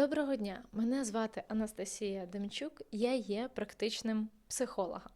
Доброго дня, мене звати Анастасія Демчук, я є практичним психологом.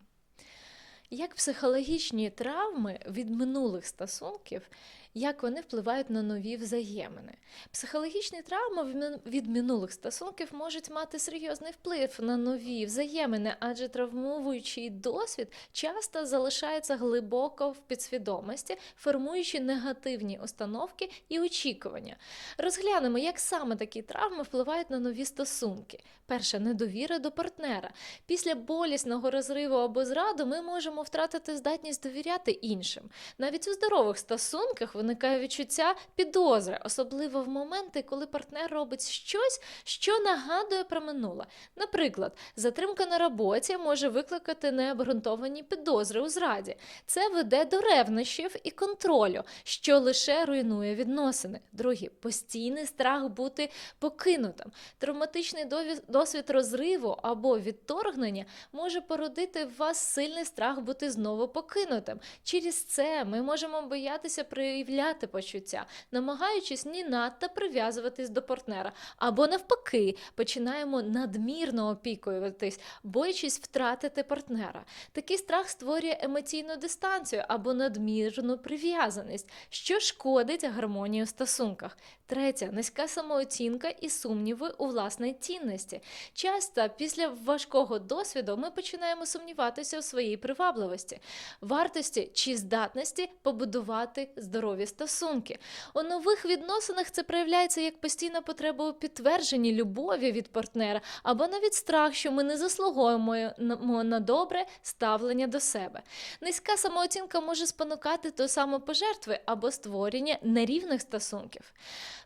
Як психологічні травми від минулих стосунків, як вони впливають на нові взаємини? Психологічні травми від минулих стосунків можуть мати серйозний вплив на нові взаємини, адже травмуючий досвід часто залишається глибоко в підсвідомості, формуючи негативні установки і очікування. Розглянемо, як саме такі травми впливають на нові стосунки. Перше недовіра до партнера. Після болісного розриву або зради ми можемо втратити здатність довіряти іншим. Навіть у здорових стосунках виникає відчуття підозри, особливо в моменти, коли партнер робить щось, що нагадує про минуле. Наприклад, затримка на роботі може викликати необґрунтовані підозри у зраді. Це веде до ревнощів і контролю, що лише руйнує відносини. Друге постійний страх бути покинутим. Травматичний досвід розриву або відторгнення може породити в вас сильний страх бути знову покинутим. Через це ми можемо боятися проявляти почуття, намагаючись ні надто прив'язуватись до партнера, або навпаки, починаємо надмірно опікуватись, боячись втратити партнера. Такий страх створює емоційну дистанцію або надмірну прив'язаність, що шкодить гармонії в стосунках. Третє низька самооцінка і сумніви у власній цінності. Часто після важкого досвіду ми починаємо сумніватися у своїй привабливості, вартості чи здатності побудувати здорові стосунки. У нових відносинах це проявляється як постійна потреба у підтвердженні любові від партнера, або навіть страх, що ми не заслуговуємо на- добре ставлення до себе. Низька самооцінка може спонукати до самопожертви або створення нерівних стосунків.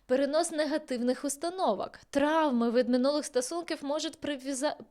Перенос негативних установок, травми від минулих стосунків можуть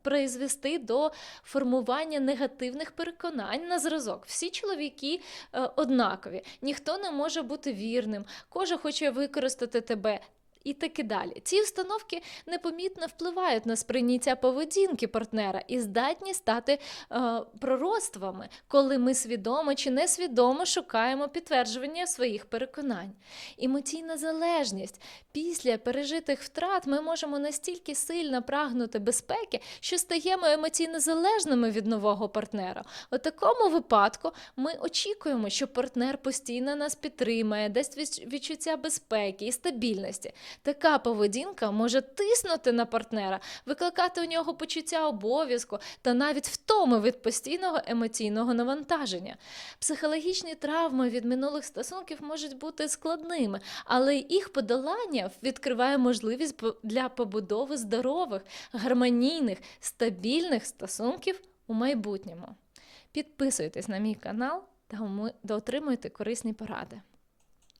призвести до формування негативних переконань на зразок. Всі чоловіки е, однакові, ніхто не може бути вірним, кожен хоче використати тебе. І таки далі. Ці установки непомітно впливають на сприйняття поведінки партнера і здатні стати е, пророцтвами, коли ми свідомо чи несвідомо шукаємо підтвердження своїх переконань. Емоційна залежність. Після пережитих втрат ми можемо настільки сильно прагнути безпеки, що стаємо емоційно залежними від нового партнера. У такому випадку ми очікуємо, що партнер постійно нас підтримає, дасть відчуття безпеки і стабільності. Така поведінка може тиснути на партнера, викликати у нього почуття обов'язку та навіть втоми від постійного емоційного навантаження. Психологічні травми від минулих стосунків можуть бути складними, але їх подолання відкриває можливість для побудови здорових, гармонійних, стабільних стосунків у майбутньому. Підписуйтесь на мій канал та отримуйте корисні поради.